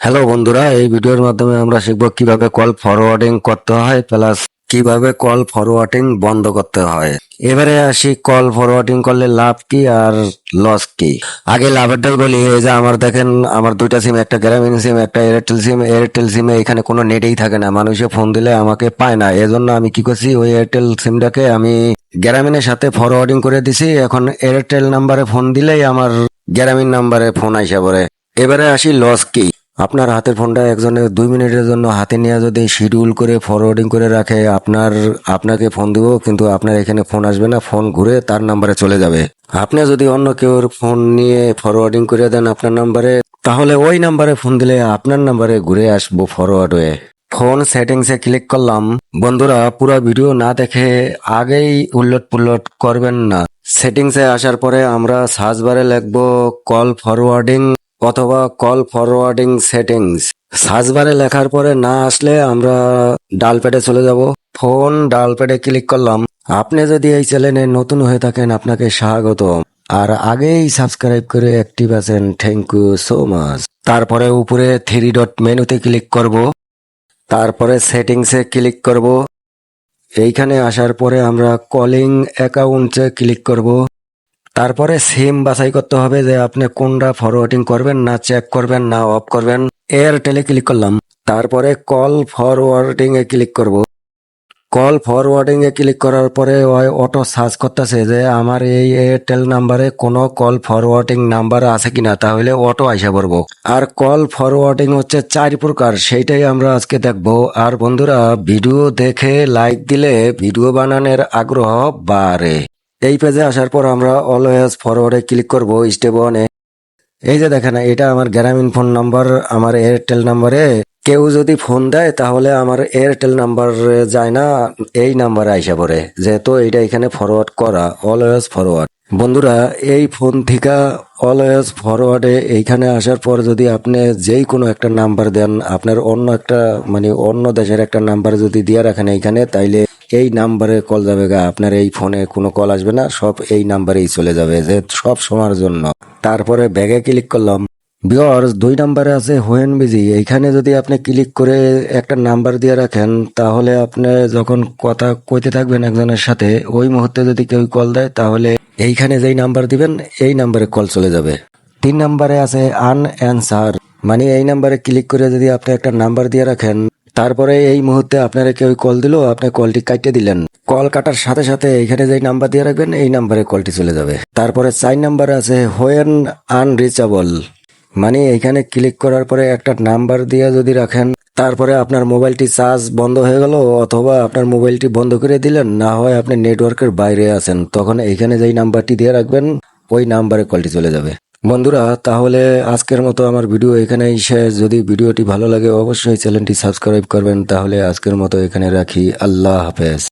Hello বন্ধুরা, এই ভিডিওর মাধ্যমে আমরা শিখব কীভাবে কল ফরওয়ার্ডিং করতে হয় প্লাস কীভাবে কল ফরওয়ার্ডিং বন্ধ করতে হয়। এবারে আসি কল ফরওয়ার্ডিং করলে লাভ কি আর লস কি? আগে লাভেরটা বলি, এই যে আমার দেখেন, আমার দুইটা সিম একটা গ্রামীণ সিম একটা এয়ারটেল সিম এয়ারটেল সিমে এখানে কোনো নেটেই থাকে না, মানুষে ফোন দিলে আমাকে পায় না। এজন্য আমি কি করছি, ওই এয়ারটেল সিমটাকে আমি গ্রামীণের সাথে ফরওয়ার্ডিং করে দিছি। এখন এয়ারটেল নাম্বারে ফোন দিলেই আমার গ্রামীণ নাম্বারে ফোন আইসা পড়ে। এবারে আসি লস কি? আপনার হাতের ফোনটা একজনের দুই মিনিটের জন্য হাতে নিয়ে যদি শিডিউল করে ফরওয়ার্ডিং করে রাখে, আপনার, আপনাকে ফোন দিব, কিন্তু আপনার এখানে ফোন আসবে না ফোন ঘুরে তার নাম্বারে চলে যাবে। আপনি যদি অন্য কেউ ফোন নিয়ে ফরওয়ার্ডিং করে দেন আপনার নাম্বারে তাহলে ওই নাম্বারে ফোন দিলে আপনার নাম্বারে ঘুরে আসব ফরওয়ার্ড হয়ে ফোন সেটিংসে ক্লিক করলাম। বন্ধুরা, পুরো ভিডিও না দেখে আগেই উল্লট পুল্লট করবেন না। সেটিংসে আসার পরে আমরা সার্চ বারে লিখব কল ফরওয়ার্ডিং অথবা কল ফরওয়ার্ডিং সেটিংস সার্চ বারে লেখার পরে না আসলে আমরা ডাল প্যাডে চলে যাব। ফোন ডাল প্যাডে ক্লিক করলাম। আপনি যদি এই চ্যানেলে নতুন হয়ে থাকেন, আপনাকে স্বাগত আর আগেই সাবস্ক্রাইব করে অ্যাক্টিভ আছেন থ্যাংক ইউ সো মাচ তারপরে উপরে থ্রি ডট মেনুতে ক্লিক করব। তারপরে সেটিংসে ক্লিক করব। এইখানে আসার পরে আমরা কলিং অ্যাকাউন্টে ক্লিক করব। তারপরে সিম বাছাই করতে হবে যে আপনি কোনটা ফরওয়ার্ডিং করবেন, না চেক করবেন, না অফ করবেন। এয়ারটেলে ক্লিক করলাম। তারপরে কল ফরওয়ার্ডিং এ ক্লিক করব। কল ফরওয়ার্ডিং এ ক্লিক করার পরে অটো সার্চ করতেছে যে আমার এই এয়ারটেল নাম্বারে কোনো কল ফরওয়ার্ডিং নাম্বার আছে কিনা, তাহলে অটো আইসা পড়ব। আর কল ফরওয়ার্ডিং হচ্ছে চার প্রকার, সেইটাই আমরা আজকে দেখব। আর বন্ধুরা ভিডিও দেখে লাইক দিলে ভিডিও বানানোর আগ্রহ বাড়ে। এই পেজে আসার পর আমরা অলওয়েজ ফরওয়ার্ডে ক্লিক করব স্টেপ ওয়ানে এই যে দেখেন, এটা আমার গ্রামীণ ফোন নাম্বার আমার এয়ারটেল নাম্বারে কেউ যদি ফোন দেয়, তাহলে আমার এয়ারটেল নাম্বার যায় না, এই নাম্বারে আইসা পড়ে। যেহেতু এটা এখানে ফরওয়ার্ড করা অলওয়েজ ফরওয়ার্ড বন্ধুরা, এই ফোন থেকে অলওয়েজ ফরওয়ার্ডে এইখানে আসার পর যদি আপনি যেই কোনো একটা নাম্বার দেন, আপনার অন্য একটা মানে অন্য দেশের একটা নাম্বার যদি দিয়ে রাখেন এইখানে, তাইলে এই নাম্বারে কল যাবে গা। আপনার এই ফোনে কোনো কল আসবে না, সব এই নাম্বারেই চলে যাবে, যে সব সময়ের জন্য। তারপরে ব্যাগে ক্লিক করলাম। বিয়র্স দুই নাম্বারে আছে হোয়েন বিজি। এইখানে যদি আপনি ক্লিক করে একটা নাম্বার দিয়ে রাখেন, তাহলে আপনি যখন কথা কইতে থাকবেন একজনের সাথে, ওই মুহূর্তে যদি কেউ কল দেয়, তাহলে এইখানে যেই নাম্বার দিবেন, এই নাম্বারে কল চলে যাবে। তিন নাম্বারে আছে আন অ্যান্সার মানে এই নাম্বারে ক্লিক করে যদি আপনি একটা নাম্বার দিয়ে রাখেন তারপরে এই মুহূর্তে আপনারা কেউ কল দিল, আপনি কলটি কাটিয়ে দিলেন। কল কাটার সাথে সাথে এখানে যে নাম্বার দিয়ে রাখবেন, এই নাম্বারে কলটি চলে যাবে। তারপরে চার নাম্বার আছে হোয়েন আনরিচাবল মানে এখানে ক্লিক করার পরে একটা নাম্বার দিয়ে যদি রাখেন, তারপরে আপনার মোবাইলটি চার্জ বন্ধ হয়ে গেল, অথবা আপনার মোবাইলটি বন্ধ করে দিলেন, না হয় আপনি নেটওয়ার্কের বাইরে আছেন, তখন এখানে যেই নাম্বারটি দিয়ে রাখবেন, ওই নাম্বারে কলটি চলে যাবে। বন্ধুরা, তাহলে আজকের মতো আমার ভিডিও এখানেই শেষ। যদি ভিডিওটি ভালো লাগে, অবশ্যই চ্যানেলটি সাবস্ক্রাইব করবেন। তাহলে আজকের মতো এখানে রাখি। আল্লাহ হাফেজ।